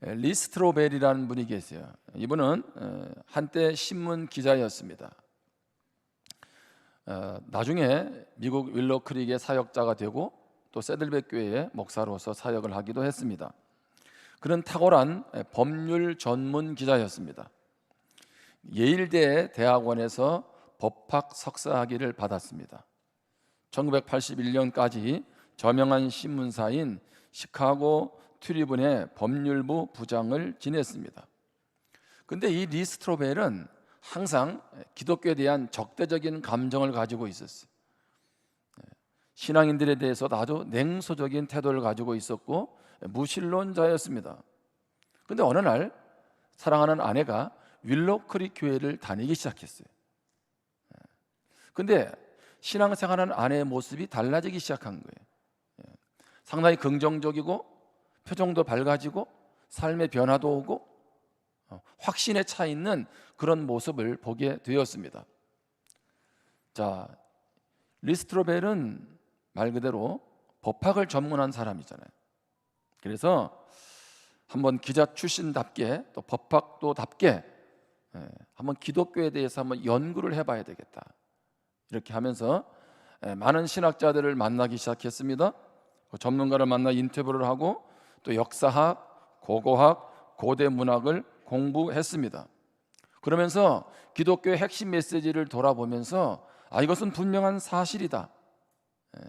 리스트로벨이라는 분이 계세요. 이분은 어, 한때 신문 기자였습니다. 어, 나중에 미국 윌로 크릭의 사역자가 되고 또 세들백 교회의 목사로서 사역을 하기도 했습니다. 그는 탁월한 법률 전문 기자였습니다. 예일대 대학원에서 법학 석사학위를 받았습니다. 1981년까지 저명한 신문사인 시카고 트리븐의 법률부 부장을 지냈습니다. 근데 이 리스트로벨은 항상 기독교에 대한 적대적인 감정을 가지고 있었어요. 신앙인들에 대해서도 아주 냉소적인 태도를 가지고 있었고 무신론자였습니다. 근데 어느 날 사랑하는 아내가 윌로크릭 교회를 다니기 시작했어요. 근데 신앙생활하는 아내의 모습이 달라지기 시작한 거예요. 상당히 긍정적이고 표정도 밝아지고 삶의 변화도 오고 어, 확신에 차 있는 그런 모습을 보게 되었습니다. 자, 리스트로벨은 말 그대로 법학을 전문한 사람이잖아요. 그래서 한번 기자 출신답게 또 법학도답게 예, 한번 기독교에 대해서 한번 연구를 해봐야 되겠다. 이렇게 하면서 예, 많은 신학자들을 만나기 시작했습니다. 그 전문가를 만나 인터뷰를 하고 또 역사학, 고고학, 고대 문학을 공부했습니다. 그러면서 기독교의 핵심 메시지를 돌아보면서 아 이것은 분명한 사실이다. 예,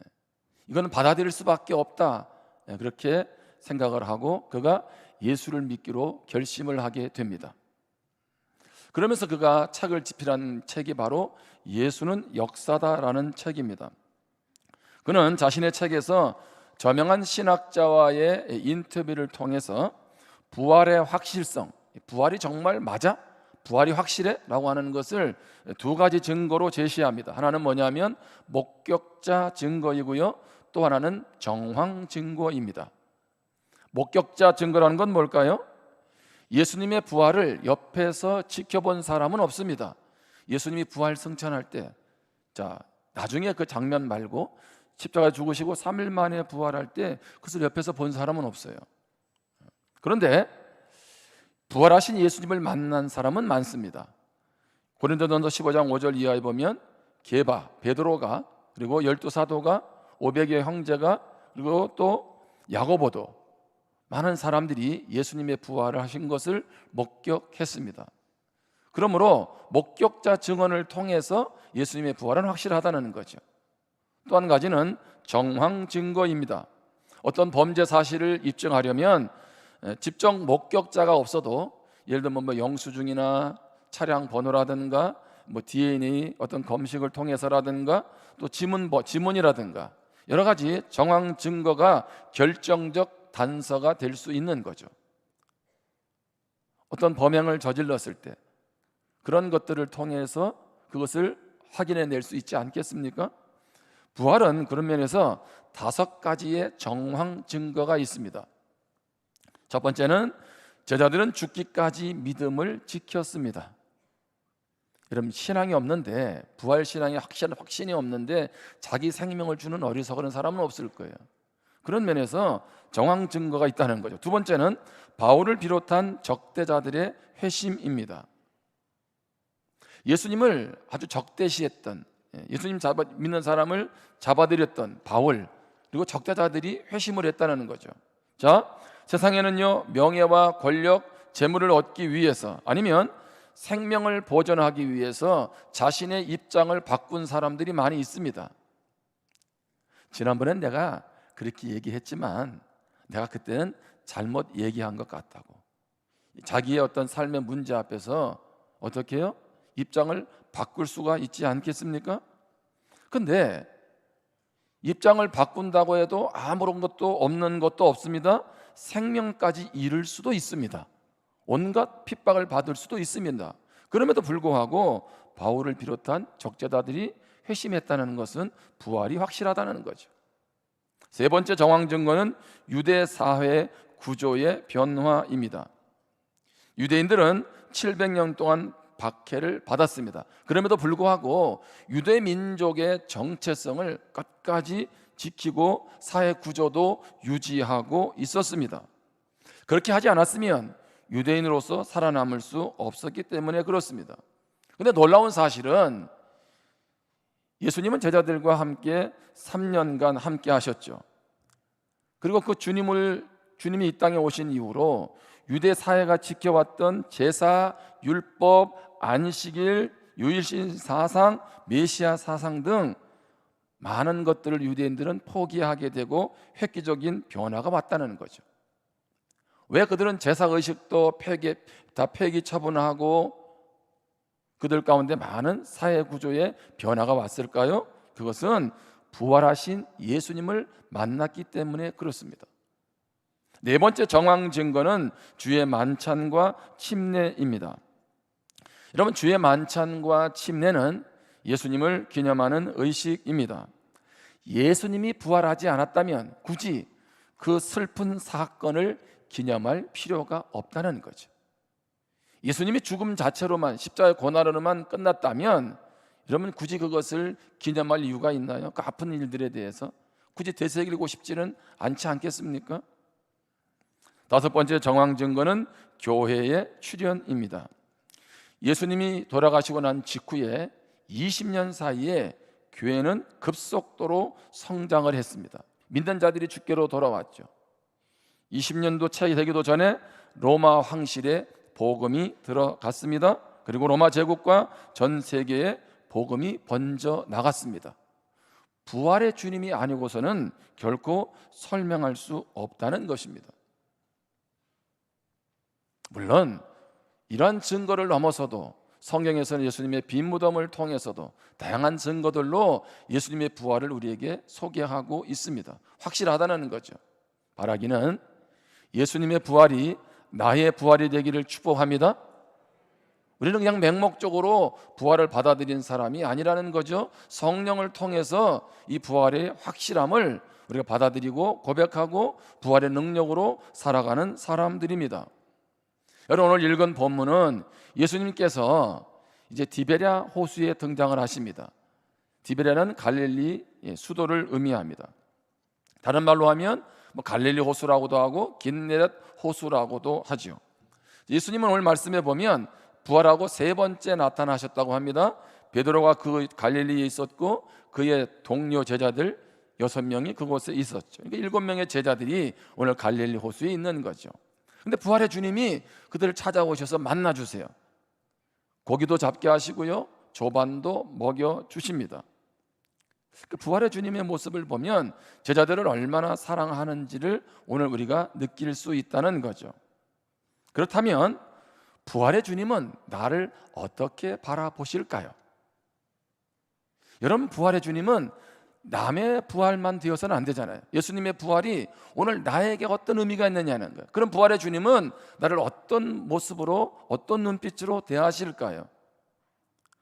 이거는 받아들일 수밖에 없다. 예, 그렇게 생각을 하고 그가 예수를 믿기로 결심을 하게 됩니다. 그러면서 그가 책을 집필한 책이 바로 예수는 역사다라는 책입니다. 그는 자신의 책에서 저명한 신학자와의 인터뷰를 통해서 부활의 확실성, 부활이 정말 맞아? 부활이 확실해? 라고 하는 것을 두 가지 증거로 제시합니다. 하나는 뭐냐면 목격자 증거이고요. 또 하나는 정황 증거입니다. 목격자 증거라는 건 뭘까요? 예수님의 부활을 옆에서 지켜본 사람은 없습니다. 예수님이 부활 승천할 때, 자, 나중에 그 장면 말고 십자가 죽으시고 3일 만에 부활할 때 그것을 옆에서 본 사람은 없어요. 그런데 부활하신 예수님을 만난 사람은 많습니다. 고린도전서 15장 5절 이하에 보면 게바, 베드로가 그리고 열두 사도가 500여 형제가 그리고 또 야고보도 많은 사람들이 예수님의 부활을 하신 것을 목격했습니다. 그러므로 목격자 증언을 통해서 예수님의 부활은 확실하다는 거죠. 또 한 가지는 정황 증거입니다. 어떤 범죄 사실을 입증하려면 직접 목격자가 없어도 예를 들면 뭐 영수증이나 차량 번호라든가 뭐 DNA 어떤 검식을 통해서라든가 또 지문 지문이라든가 여러 가지 정황 증거가 결정적 단서가 될 수 있는 거죠. 어떤 범행을 저질렀을 때 그런 것들을 통해서 그것을 확인해 낼 수 있지 않겠습니까? 부활은 그런 면에서 다섯 가지의 정황 증거가 있습니다. 첫 번째는 제자들은 죽기까지 믿음을 지켰습니다. 여러분 신앙이 없는데 부활 신앙이 확신 확신이 없는데 자기 생명을 주는 어리석은 사람은 없을 거예요. 그런 면에서 정황 증거가 있다는 거죠. 두 번째는 바울을 비롯한 적대자들의 회심입니다. 예수님을 아주 적대시했던 예, 예수님 잡아, 믿는 사람을 잡아들였던 바울 그리고 적대자들이 회심을 했다는 거죠. 자, 세상에는요 명예와 권력, 재물을 얻기 위해서 아니면 생명을 보존하기 위해서 자신의 입장을 바꾼 사람들이 많이 있습니다. 지난번엔 내가 그렇게 얘기했지만 내가 그때는 잘못 얘기한 것 같다고. 자기의 어떤 삶의 문제 앞에서 어떻게 해요? 입장을 바꿀 수가 있지 않겠습니까? 근데 입장을 바꾼다고 해도 아무런 것도 없는 것도 없습니다. 생명까지 잃을 수도 있습니다. 온갖 핍박을 받을 수도 있습니다. 그럼에도 불구하고 바울을 비롯한 적재다들이 회심했다는 것은 부활이 확실하다는 거죠. 세 번째 정황 증거는 유대 사회 구조의 변화입니다. 유대인들은 700년 동안 박해를 받았습니다. 그럼에도 불구하고 유대 민족의 정체성을 끝까지 지키고 사회 구조도 유지하고 있었습니다. 그렇게 하지 않았으면 유대인으로서 살아남을 수 없었기 때문에 그렇습니다. 근데 놀라운 사실은 예수님은 제자들과 함께 3년간 함께 하셨죠. 그리고 그 주님을 주님이 이 땅에 오신 이후로 유대 사회가 지켜왔던 제사, 율법, 안식일, 유일신 사상, 메시아 사상 등 많은 것들을 유대인들은 포기하게 되고 획기적인 변화가 왔다는 거죠. 왜 그들은 제사 의식도 폐기 다 폐기 처분하고 그들 가운데 많은 사회 구조의 변화가 왔을까요? 그것은 부활하신 예수님을 만났기 때문에 그렇습니다. 네 번째 정황 증거는 주의 만찬과 침례입니다. 여러분 주의 만찬과 침례는 예수님을 기념하는 의식입니다. 예수님이 부활하지 않았다면 굳이 그 슬픈 사건을 기념할 필요가 없다는 거죠. 예수님이 죽음 자체로만 십자가의 고난으로만 끝났다면 여러분 굳이 그것을 기념할 이유가 있나요? 그 아픈 일들에 대해서 굳이 되새기고 싶지는 않지 않겠습니까? 다섯 번째 정황 증거는 교회의 출현입니다. 예수님이 돌아가시고 난 직후에 20년 사이에 교회는 급속도로 성장을 했습니다. 믿는 자들이 주께로 돌아왔죠. 20년도 차이 되기도 전에 로마 황실에 복음이 들어갔습니다. 그리고 로마 제국과 전 세계에 복음이 번져 나갔습니다. 부활의 주님이 아니고서는 결코 설명할 수 없다는 것입니다. 물론 이러한 증거를 넘어서도 성경에서는 예수님의 빈 무덤을 통해서도 다양한 증거들로 예수님의 부활을 우리에게 소개하고 있습니다. 확실하다는 거죠. 바라기는 예수님의 부활이 나의 부활이 되기를 축복합니다. 우리는 그냥 맹목적으로 부활을 받아들인 사람이 아니라는 거죠. 성령을 통해서 이 부활의 확실함을 우리가 받아들이고 고백하고 부활의 능력으로 살아가는 사람들입니다. 여러분 오늘 읽은 본문은 예수님께서 이제 디베랴 호수에 등장을 하십니다. 디베랴는 갈릴리 수도를 의미합니다. 다른 말로 하면 뭐 갈릴리 호수라고도 하고 긴네렛 호수라고도 하죠. 예수님은 오늘 말씀에 보면 부활하고 세 번째 나타나셨다고 합니다. 베드로가 그 갈릴리에 있었고 그의 동료 제자들 여섯 명이 그곳에 있었죠. 그러니까 일곱 명의 제자들이 오늘 갈릴리 호수에 있는 거죠. 근데 부활의 주님이 그들을 찾아오셔서 만나 주세요. 고기도 잡게 하시고요. 조반도 먹여 주십니다. 그 부활의 주님의 모습을 보면 제자들을 얼마나 사랑하는지를 오늘 우리가 느낄 수 있다는 거죠. 그렇다면 부활의 주님은 나를 어떻게 바라보실까요? 여러분 부활의 주님은 남의 부활만 되어서는 안 되잖아요. 예수님의 부활이 오늘 나에게 어떤 의미가 있느냐는 거예요. 그럼 부활의 주님은 나를 어떤 모습으로 어떤 눈빛으로 대하실까요?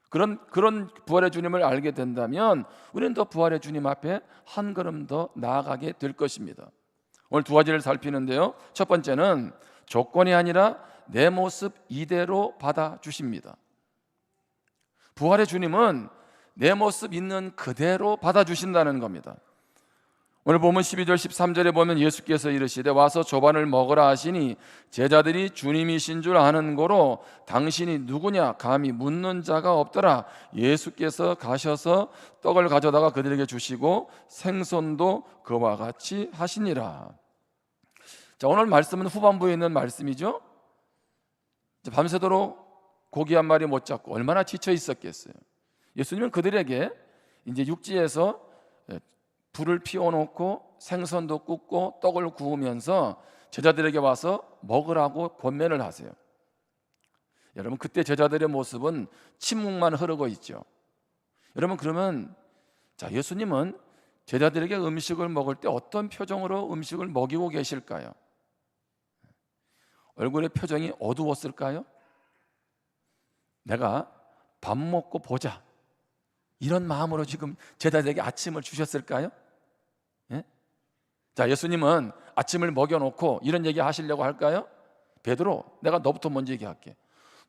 그런 그런 부활의 주님을 알게 된다면 우리는 더 부활의 주님 앞에 한 걸음 더 나아가게 될 것입니다. 오늘 두 가지를 살피는데요. 첫 번째는 조건이 아니라 내 모습 이대로 받아 주십니다. 부활의 주님은 내 모습 있는 그대로 받아 주신다는 겁니다. 오늘 보면 12절 13절에 보면 예수께서 이르시되 와서 조반을 먹으라 하시니 제자들이 주님이신 줄 아는 고로 당신이 누구냐? 감히 묻는 자가 없더라. 예수께서 가셔서 떡을 가져다가 그들에게 주시고 생선도 그와 같이 하시니라. 자 오늘 말씀은 후반부에 있는 말씀이죠? 밤새도록 고기 한 마리 못 잡고 얼마나 지쳐 있었겠어요 예수님은 그들에게 이제 육지에서 불을 피워놓고 생선도 굽고 떡을 구우면서 제자들에게 와서 먹으라고 권면을 하세요. 여러분 그때 제자들의 모습은 침묵만 흐르고 있죠. 여러분 그러면 자 예수님은 제자들에게 음식을 먹을 때 어떤 표정으로 음식을 먹이고 계실까요? 얼굴의 표정이 어두웠을까요? 내가 밥 먹고 보자. 이런 마음으로 지금 제자들에게 아침을 주셨을까요? 예? 자, 예수님은 아침을 먹여놓고 이런 얘기 하시려고 할까요? 베드로, 내가 너부터 먼저 얘기할게.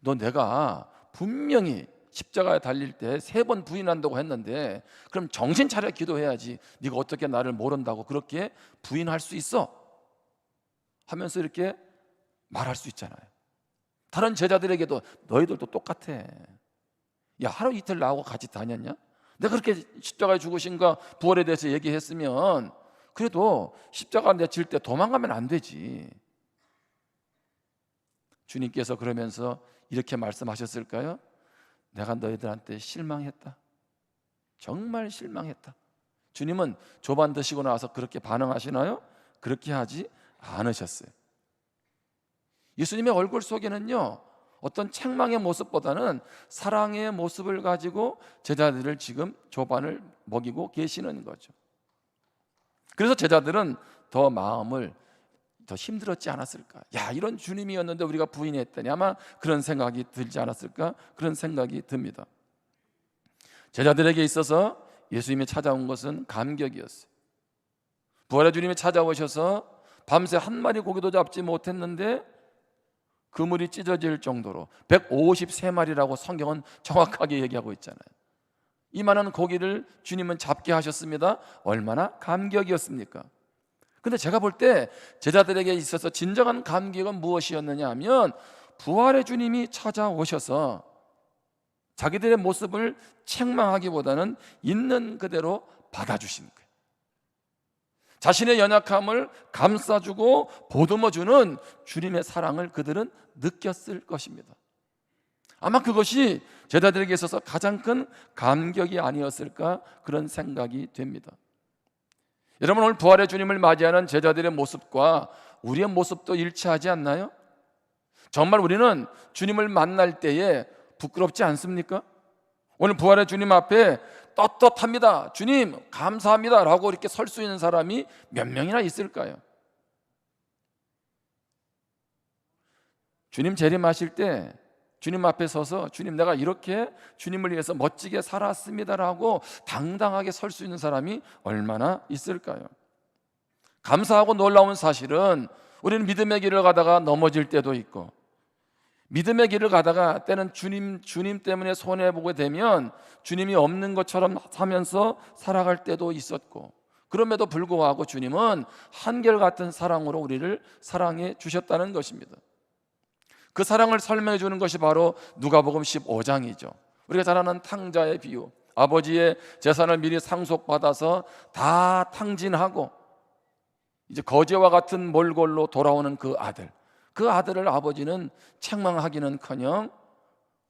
너 내가 분명히 십자가에 달릴 때 세 번 부인한다고 했는데 그럼 정신 차려 기도해야지. 네가 어떻게 나를 모른다고 그렇게 부인할 수 있어? 하면서 이렇게 말할 수 있잖아요. 다른 제자들에게도 너희들도 똑같아. 야 하루 이틀 나하고 같이 다녔냐? 내가 그렇게 십자가에 죽으신가 부활에 대해서 얘기했으면 그래도 십자가 내칠 때 도망가면 안 되지. 주님께서 그러면서 이렇게 말씀하셨을까요? 내가 너희들한테 실망했다. 정말 실망했다. 주님은 조반 드시고 나서 그렇게 반응하시나요? 그렇게 하지 않으셨어요. 예수님의 얼굴 속에는요, 어떤 책망의 모습보다는 사랑의 모습을 가지고 제자들을 지금 조반을 먹이고 계시는 거죠. 그래서 제자들은 더 마음을 더 힘들었지 않았을까? 야, 이런 주님이었는데 우리가 부인했더니 아마 그런 생각이 들지 않았을까? 그런 생각이 듭니다. 제자들에게 있어서 예수님이 찾아온 것은 감격이었어요. 부활의 주님이 찾아오셔서 밤새 한 마리 고기도 잡지 못했는데 그물이 찢어질 정도로 153마리라고 성경은 정확하게 얘기하고 있잖아요. 이만한 고기를 주님은 잡게 하셨습니다. 얼마나 감격이었습니까? 근데 제가 볼 때 제자들에게 있어서 진정한 감격은 무엇이었느냐 하면 부활의 주님이 찾아오셔서 자기들의 모습을 책망하기보다는 있는 그대로 받아주신 거예요. 자신의 연약함을 감싸주고 보듬어주는 주님의 사랑을 그들은 느꼈을 것입니다. 아마 그것이 제자들에게 있어서 가장 큰 감격이 아니었을까 그런 생각이 됩니다. 여러분 오늘 부활의 주님을 맞이하는 제자들의 모습과 우리의 모습도 일치하지 않나요? 정말 우리는 주님을 만날 때에 부끄럽지 않습니까? 오늘 부활의 주님 앞에 떳떳합니다. 주님, 감사합니다. 라고 이렇게 설 수 있는 사람이 몇 명이나 있을까요? 주님 재림하실 때 주님 앞에 서서 주님 내가 이렇게 주님을 위해서 멋지게 살았습니다라고 당당하게 설 수 있는 사람이 얼마나 있을까요? 감사하고 놀라운 사실은 우리는 믿음의 길을 가다가 넘어질 때도 있고 믿음의 길을 가다가 때는 주님 주님 때문에 손해 보게 되면 주님이 없는 것처럼 사면서 살아갈 때도 있었고 그럼에도 불구하고 주님은 한결같은 사랑으로 우리를 사랑해 주셨다는 것입니다. 그 사랑을 설명해 주는 것이 바로 누가복음 15장이죠. 우리가 잘 아는 탕자의 비유. 아버지의 재산을 미리 상속받아서 다 탕진하고 이제 거제와 같은 몰골로 돌아오는 그 아들. 그 아들을 아버지는 책망하기는커녕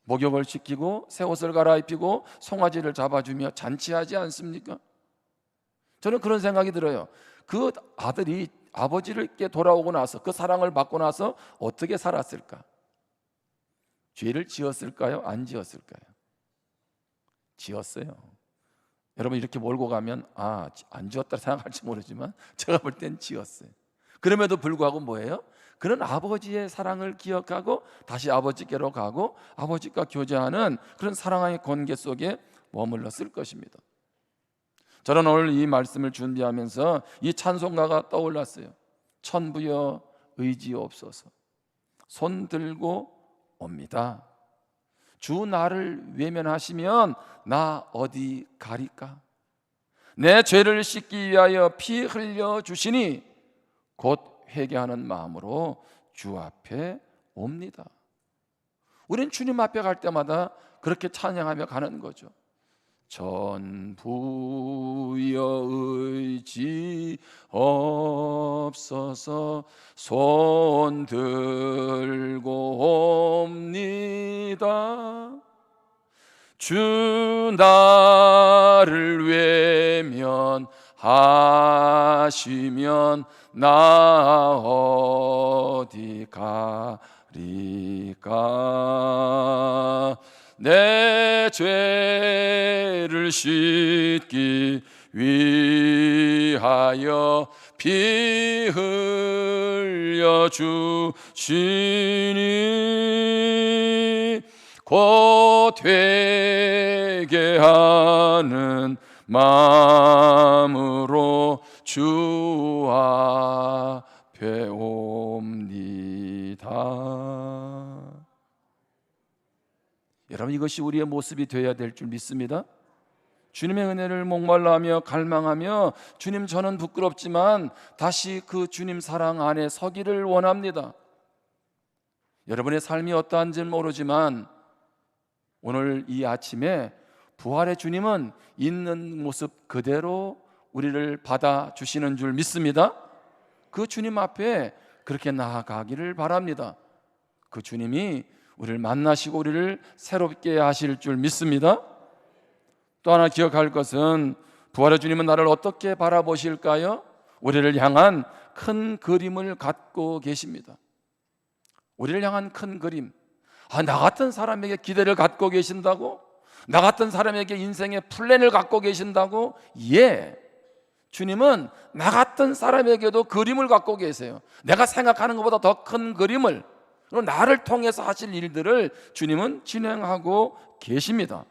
목욕을 시키고 새 옷을 갈아입히고 송아지를 잡아주며 잔치하지 않습니까? 저는 그런 생각이 들어요. 그 아들이 아버지를께 돌아오고 나서 그 사랑을 받고 나서 어떻게 살았을까? 죄를 지었을까요? 안 지었을까요? 지었어요. 여러분 이렇게 몰고 가면 아, 안 지었다 생각할지 모르지만 제가 볼 땐 지었어요. 그럼에도 불구하고 뭐예요? 그런 아버지의 사랑을 기억하고 다시 아버지께로 가고 아버지과 교제하는 그런 사랑의 관계 속에 머물렀을 것입니다. 저는 오늘 이 말씀을 준비하면서 이 찬송가가 떠올랐어요. 천부여 의지옵소서. 손 들고 옵니다. 주 나를 외면하시면 나 어디 가리까? 내 죄를 씻기 위하여 피 흘려 주시니 곧 회개하는 마음으로 주 앞에 옵니다. 우리는 주님 앞에 갈 때마다 그렇게 찬양하며 가는 거죠. 전부여 의지 없어서 손 들고 옵니다. 주 나를 외면 하시면 나 어디 가리까? 내 죄를 씻기 위하여 피 흘려 주시니 곧 회개하는 마음으로 주 앞에 옵니다. 여러분 이것이 우리의 모습이 되어야 될 줄 믿습니다. 주님의 은혜를 목말라하며 갈망하며 주님 저는 부끄럽지만 다시 그 주님 사랑 안에 서기를 원합니다. 여러분의 삶이 어떠한지는 모르지만 오늘 이 아침에 부활의 주님은 있는 모습 그대로 우리를 받아 주시는 줄 믿습니다. 그 주님 앞에 그렇게 나아가기를 바랍니다. 그 주님이 우리를 만나시고 우리를 새롭게 하실 줄 믿습니다. 또 하나 기억할 것은 부활의 주님은 나를 어떻게 바라보실까요? 우리를 향한 큰 그림을 갖고 계십니다. 우리를 향한 큰 그림. 아, 나 같은 사람에게 기대를 갖고 계신다고? 나 같은 사람에게 인생의 플랜을 갖고 계신다고? 예. 주님은 나 같은 사람에게도 그림을 갖고 계세요. 내가 생각하는 것보다 더 큰 그림을 나를 통해서 하실 일들을 주님은 진행하고 계십니다.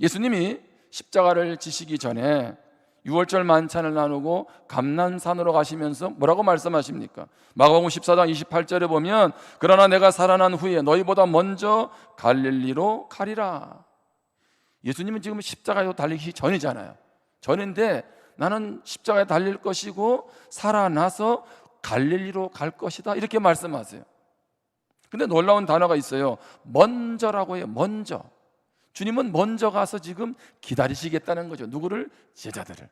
예수님이 십자가를 지시기 전에 유월절 만찬을 나누고 감난산으로 가시면서 뭐라고 말씀하십니까? 마가복음 14장 28절에 보면 그러나 내가 살아난 후에 너희보다 먼저 갈릴리로 가리라. 예수님은 지금 십자가에 달리기 전이잖아요. 전인데 나는 십자가에 달릴 것이고 살아나서 갈릴리로 갈 것이다. 이렇게 말씀하세요. 근데 놀라운 단어가 있어요. 먼저라고 해요. 먼저. 주님은 먼저 가서 지금 기다리시겠다는 거죠. 누구를? 제자들을.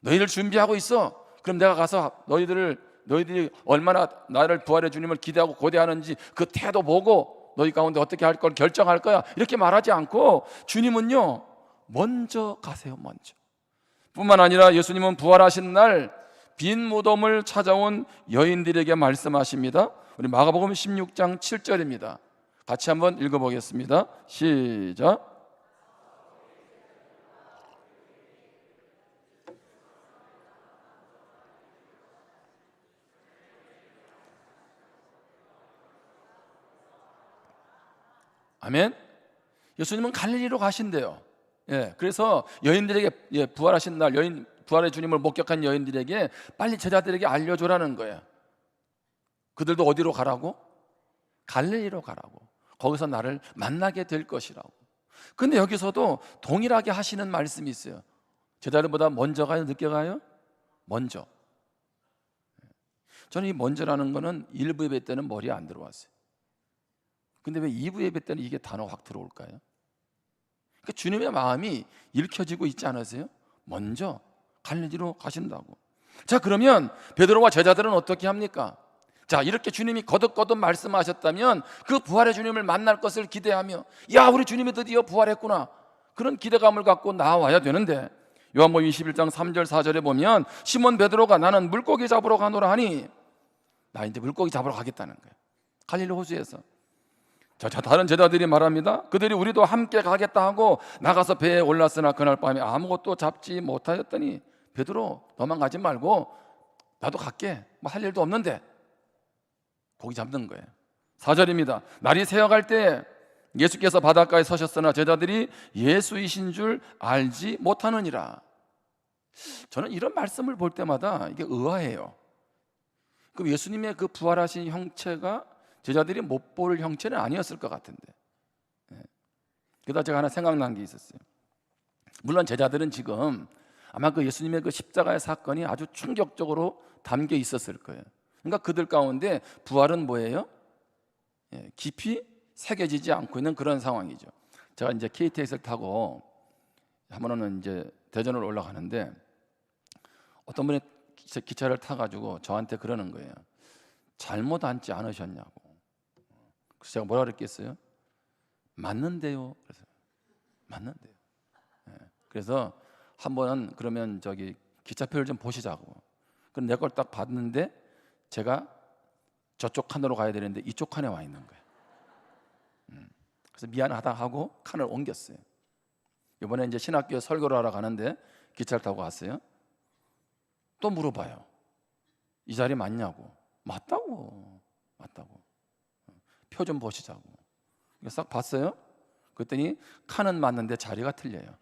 너희들 준비하고 있어. 그럼 내가 가서 너희들을 너희들이 얼마나 나를 부활의 주님을 기대하고 고대하는지 그 태도 보고 너희 가운데 어떻게 할 걸 결정할 거야. 이렇게 말하지 않고 주님은요. 먼저 가세요. 먼저. 뿐만 아니라 예수님은 부활하신 날 빈 무덤을 찾아온 여인들에게 말씀하십니다. 우리 마가복음 16장 7절입니다. 같이 한번 읽어보겠습니다. 시작. 아멘. 예수님은 갈릴리로 가신대요. 예, 그래서 여인들에게 예, 부활하신 날 여인 부활의 주님을 목격한 여인들에게 빨리 제자들에게 알려줘라는 거예요. 그들도 어디로 가라고? 갈릴리로 가라고. 거기서 나를 만나게 될 것이라고. 근데 여기서도 동일하게 하시는 말씀이 있어요. 제자들보다 먼저 가요, 늦게 가요? 먼저. 저는 이 먼저라는 거는 일부 예배 때는 머리에 안 들어왔어요. 근데 왜 2부 예배 때는 이게 단어 확 들어올까요? 그러니까 주님의 마음이 읽혀지고 있지 않으세요? 먼저 갈릴리로 가신다고. 자, 그러면 베드로와 제자들은 어떻게 합니까? 자, 이렇게 주님이 거듭거듭 말씀하셨다면 그 부활의 주님을 만날 것을 기대하며 야, 우리 주님이 드디어 부활했구나. 그런 기대감을 갖고 나와야 되는데 요한복음 21장 3절 4절에 보면 시몬 베드로가 나는 물고기 잡으러 가노라 하니 나 이제 물고기 잡으러 가겠다는 거예요. 갈릴리 호수에서. 자, 자, 다른 제자들이 말합니다. 그들이 우리도 함께 가겠다 하고 나가서 배에 올랐으나 그날 밤에 아무것도 잡지 못하였더니 베드로 너만 가지 말고 나도 갈게. 뭐 할 일도 없는데 고기 잡는 거예요. 4절입니다. 날이 새어갈 때 예수께서 바닷가에 서셨으나 제자들이 예수이신 줄 알지 못하느니라. 저는 이런 말씀을 볼 때마다 이게 의아해요. 그럼 예수님의 그 부활하신 형체가 제자들이 못 볼 형체는 아니었을 것 같은데. 예. 그러다 제가 하나 생각난 게 있었어요. 물론 제자들은 지금 아마 그 예수님의 그 십자가의 사건이 아주 충격적으로 담겨 있었을 거예요. 그러니까 그들 가운데 부활은 뭐예요? 예, 깊이 새겨지지 않고 있는 그런 상황이죠. 제가 이제 KTX를 타고 한 번은 이제 대전을 올라가는데 어떤 분이 기차- 기차를 타가지고 저한테 그러는 거예요. 잘못 앉지 않으셨냐고. 그래서 제가 뭐라 그랬겠어요? 맞는데요. 그래서 맞는데요. 예, 그래서 한 번은 그러면 저기 기차표를 좀 보시자고. 그럼 내 걸 딱 봤는데 제가 저쪽 칸으로 가야 되는데 이쪽 칸에 와 있는 거예요. 음, 그래서 미안하다 하고 칸을 옮겼어요. 이번에 이제 신학교에 설교를 하러 가는데 기차를 타고 갔어요. 또 물어봐요. 이 자리 맞냐고. 맞다고. 맞다고. 표 좀 보시자고. 싹 봤어요. 그랬더니 칸은 맞는데 자리가 틀려요.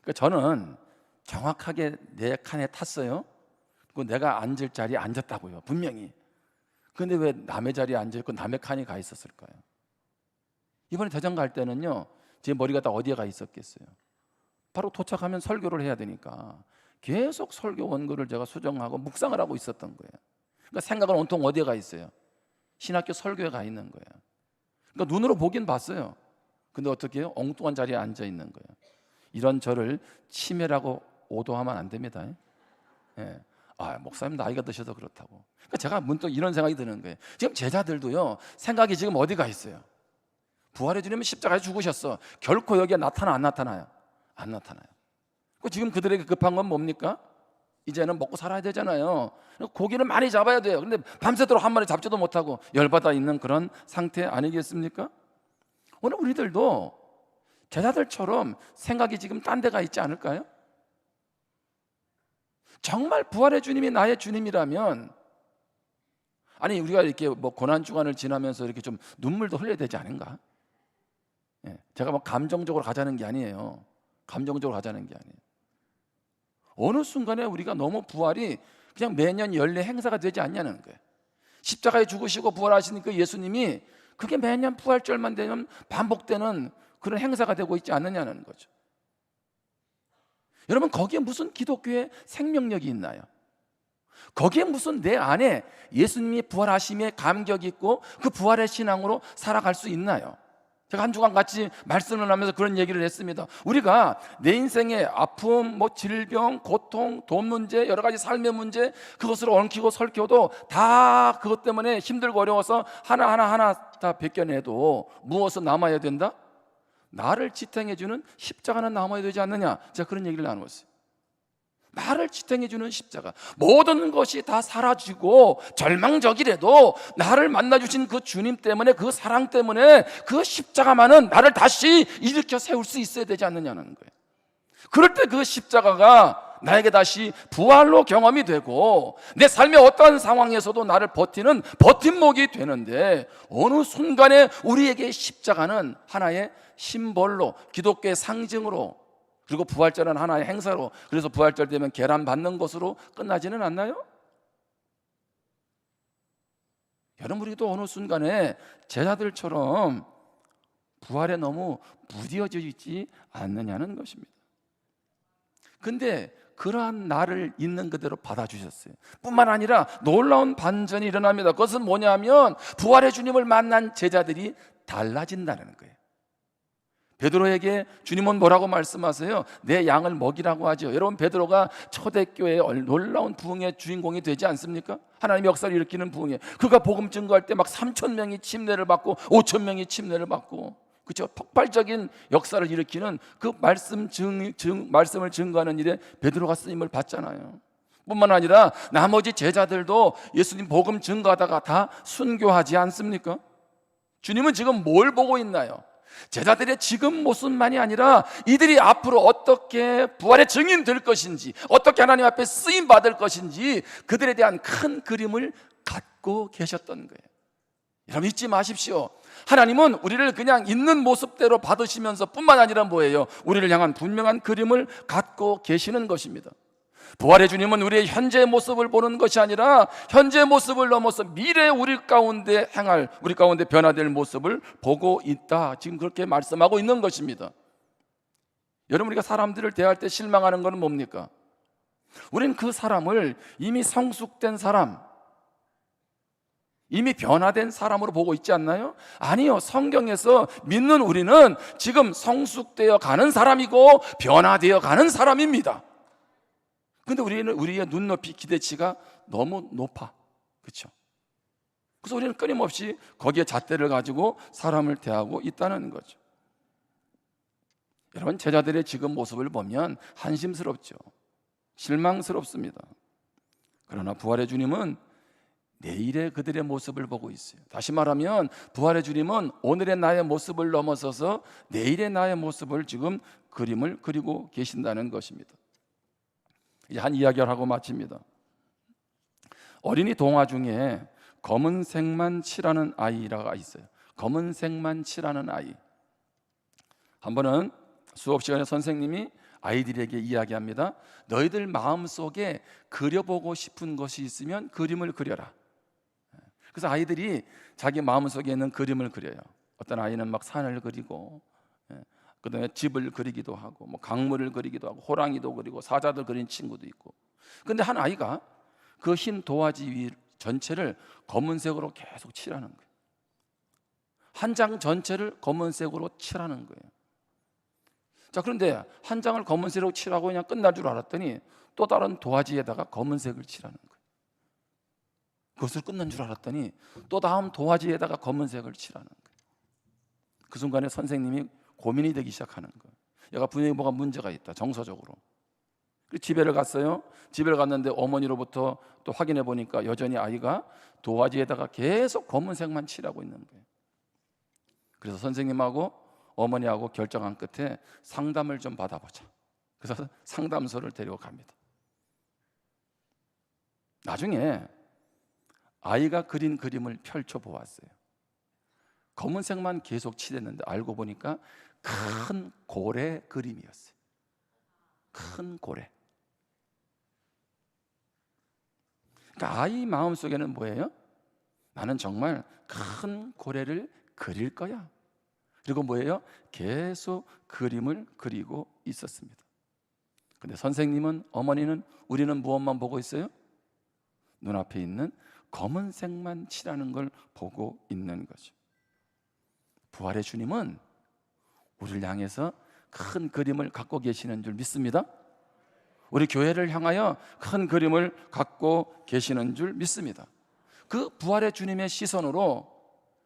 그러니까 저는 정확하게 내 칸에 탔어요. 그리고 내가 앉을 자리에 앉았다고요. 분명히. 근데 왜 남의 자리에 앉아 있고 남의 칸에 가 있었을까요? 이번에 대전 갈 때는요. 제 머리가 다 어디에 가 있었겠어요? 바로 도착하면 설교를 해야 되니까 계속 설교 원고를 제가 수정하고 묵상을 하고 있었던 거예요. 그러니까 생각은 온통 어디에 가 있어요? 신학교 설교에 가 있는 거예요. 그러니까 눈으로 보긴 봤어요. 근데 어떻게 해요? 엉뚱한 자리에 앉아 있는 거예요. 이런 저를 치매라고 오도하면 안 됩니다. 예. 아, 목사님 나이가 드셔서 그렇다고. 그러니까 제가 문득 이런 생각이 드는 거예요. 지금 제자들도요, 생각이 지금 어디가 있어요? 부활의 주님은 십자가에 죽으셨어. 결코 여기에 나타나 안 나타나요? 안 나타나요. 그 지금 그들에게 급한 건 뭡니까? 이제는 먹고 살아야 되잖아요. 고기는 많이 잡아야 돼요. 근데 밤새도록 한 마리 잡지도 못하고 열받아 있는 그런 상태 아니겠습니까? 오늘 우리들도 제자들처럼 생각이 지금 딴 데가 있지 않을까요? 정말 부활의 주님이 나의 주님이라면 아니 우리가 이렇게 뭐 고난 주간을 지나면서 이렇게 좀 눈물도 흘려야 되지 않은가? 예, 제가 뭐 감정적으로 가자는 게 아니에요. 감정적으로 가자는 게 아니에요. 어느 순간에 우리가 너무 부활이 그냥 매년 연례 행사가 되지 않냐는 거예요. 십자가에 죽으시고 부활하신 그 예수님이 그게 매년 부활절만 되면 반복되는 그런 행사가 되고 있지 않느냐는 거죠. 여러분 거기에 무슨 기독교의 생명력이 있나요? 거기에 무슨 내 안에 예수님이 부활하심에 감격이 있고 그 부활의 신앙으로 살아갈 수 있나요? 제가 한 주간 같이 말씀을 하면서 그런 얘기를 했습니다. 우리가 내 인생의 아픔, 뭐 질병, 고통, 돈 문제, 여러 가지 삶의 문제 그것을 엉키고 설켜도 다 그것 때문에 힘들고 어려워서 하나 하나 하나 다 벗겨내도 무엇은 남아야 된다? 나를 지탱해 주는 십자가는 남아야 되지 않느냐? 제가 그런 얘기를 나누었어요. 나를 지탱해 주는 십자가. 모든 것이 다 사라지고 절망적이라도 나를 만나 주신 그 주님 때문에 그 사랑 때문에 그 십자가만은 나를 다시 일으켜 세울 수 있어야 되지 않느냐는 거예요. 그럴 때 그 십자가가 나에게 다시 부활로 경험이 되고 내 삶의 어떠한 상황에서도 나를 버티는 버팀목이 되는데 어느 순간에 우리에게 십자가는 하나의 심벌로 기독교의 상징으로 그리고 부활절은 하나의 행사로 그래서 부활절 되면 계란 받는 것으로 끝나지는 않나요? 여러분 우리도 어느 순간에 제자들처럼 부활에 너무 무뎌져 있지 않느냐는 것입니다. 근데 그러한 나를 있는 그대로 받아주셨어요. 뿐만 아니라 놀라운 반전이 일어납니다. 그것은 뭐냐면 부활의 주님을 만난 제자들이 달라진다는 거예요. 베드로에게 주님은 뭐라고 말씀하세요? 내 양을 먹이라고 하죠. 여러분 베드로가 초대교회의 놀라운 부흥의 주인공이 되지 않습니까? 하나님 역사를 일으키는 부흥에 그가 복음 증거할 때 막 3천 명이 침례를 받고 5천 명이 침례를 받고 그렇죠? 폭발적인 역사를 일으키는 그 말씀 증, 증 말씀을 증거하는 일에 베드로가 쓰임을 받잖아요. 뿐만 아니라 나머지 제자들도 예수님 복음 증거하다가 다 순교하지 않습니까? 주님은 지금 뭘 보고 있나요? 제자들의 지금 모습만이 아니라 이들이 앞으로 어떻게 부활의 증인 될 것인지, 어떻게 하나님 앞에 쓰임 받을 것인지 그들에 대한 큰 그림을 갖고 계셨던 거예요. 여러분 잊지 마십시오. 하나님은 우리를 그냥 있는 모습대로 받으시면서 뿐만 아니라 뭐예요? 우리를 향한 분명한 그림을 갖고 계시는 것입니다. 부활의 주님은 우리의 현재 모습을 보는 것이 아니라 현재 모습을 넘어서 미래 우리 가운데 행할 우리 가운데 변화될 모습을 보고 있다. 지금 그렇게 말씀하고 있는 것입니다. 여러분 우리가 사람들을 대할 때 실망하는 것은 뭡니까? 우리는 그 사람을 이미 성숙된 사람, 이미 변화된 사람으로 보고 있지 않나요? 아니요. 성경에서 믿는 우리는 지금 성숙되어 가는 사람이고 변화되어 가는 사람입니다. 근데 우리는 우리의 눈높이 기대치가 너무 높아. 그렇죠? 그래서 우리는 끊임없이 거기에 잣대를 가지고 사람을 대하고 있다는 거죠. 여러분 제자들의 지금 모습을 보면 한심스럽죠. 실망스럽습니다. 그러나 부활의 주님은 내일의 그들의 모습을 보고 있어요. 다시 말하면 부활의 주님은 오늘의 나의 모습을 넘어서서 내일의 나의 모습을 지금 그림을 그리고 계신다는 것입니다. 이제 한 이야기를 하고 마칩니다. 어린이 동화 중에 검은색만 칠하는 아이라가 있어요. 검은색만 칠하는 아이. 한 번은 수업 시간에 선생님이 아이들에게 이야기합니다. 너희들 마음 속에 그려보고 싶은 것이 있으면 그림을 그려라. 그래서 아이들이 자기 마음 속에 있는 그림을 그려요. 어떤 아이는 막 산을 그리고 그다음에 집을 그리기도 하고 뭐 강물을 그리기도 하고 호랑이도 그리고 사자도 그린 친구도 있고. 근데 한 아이가 그 흰 도화지 위 전체를 검은색으로 계속 칠하는 거예요. 한 장 전체를 검은색으로 칠하는 거예요. 자, 그런데 한 장을 검은색으로 칠하고 그냥 끝날 줄 알았더니 또 다른 도화지에다가 검은색을 칠하는 거예요. 그것을 끝난 줄 알았더니 또 다음 도화지에다가 검은색을 칠하는 거예요. 그 순간에 선생님이 고민이 되기 시작하는 거예요. 얘가 분명히 뭐가 문제가 있다. 정서적으로. 집에를 갔어요. 집에 갔는데 어머니로부터 또 확인해 보니까 여전히 아이가 도화지에다가 계속 검은색만 칠하고 있는 거예요. 그래서 선생님하고 어머니하고 결정한 끝에 상담을 좀 받아보자. 그래서 상담소를 데리고 갑니다. 나중에 아이가 그린 그림을 펼쳐 보았어요. 검은색만 계속 칠했는데 알고 보니까 큰 고래 그림이었어요. 큰 고래. 그러니까 아이 마음 속에는 뭐예요? 나는 정말 큰 고래를 그릴 거야. 그리고 뭐예요? 계속 그림을 그리고 있었습니다. 근데 선생님은 어머니는 우리는 무엇만 보고 있어요? 눈앞에 있는 검은색만 칠하는 걸 보고 있는 거죠. 부활의 주님은 우리를 향해서 큰 그림을 갖고 계시는 줄 믿습니다. 우리 교회를 향하여 큰 그림을 갖고 계시는 줄 믿습니다. 그 부활의 주님의 시선으로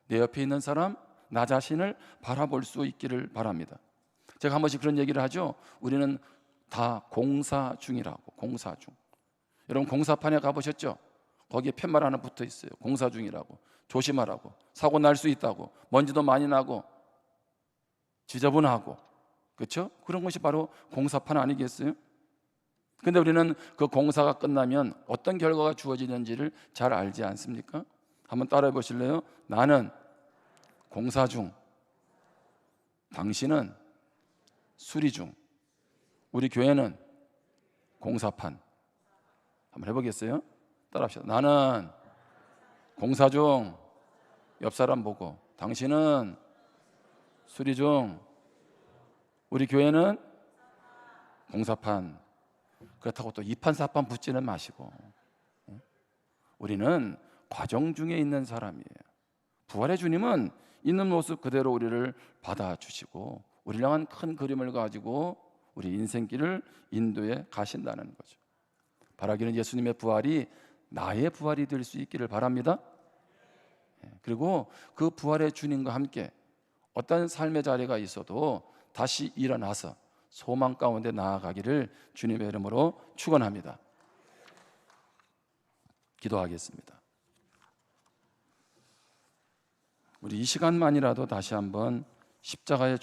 내 옆에 있는 사람, 나 자신을 바라볼 수 있기를 바랍니다. 제가 한 번씩 그런 얘기를 하죠. 우리는 다 공사 중이라고, 공사 중. 여러분 공사판에 가보셨죠? 거기에 팻말 하나 붙어 있어요. 공사 중이라고. 조심하라고. 사고 날 수 있다고. 먼지도 많이 나고 지저분하고. 그렇죠? 그런 것이 바로 공사판 아니겠어요? 근데 우리는 그 공사가 끝나면 어떤 결과가 주어지는지를 잘 알지 않습니까? 한번 따라해 보실래요? 나는 공사 중. 당신은 수리 중. 우리 교회는 공사판. 한번 해보겠어요? 따라합시다. 나는 공사 중. 옆 사람 보고. 당신은 수리 중. 우리 교회는 공사판. 그렇다고 또 이판사판 붙지는 마시고. 우리는 과정 중에 있는 사람이에요. 부활의 주님은 있는 모습 그대로 우리를 받아주시고 향한 큰 그림을 가지고 우리 인생길을 인도해 가신다는 거죠. 바라기는 예수님의 부활이 나의 부활이 될 수 있기를 바랍니다. 예, 그리고 그 부활의 주님과 함께 어떤 삶의 자리가 있어도 다시 일어나서 소망 가운데 나아가기를 주님의 이름으로 축원합니다. 기도하겠습니다. 우리 이 시간만이라도 다시 한번 십자가의 주님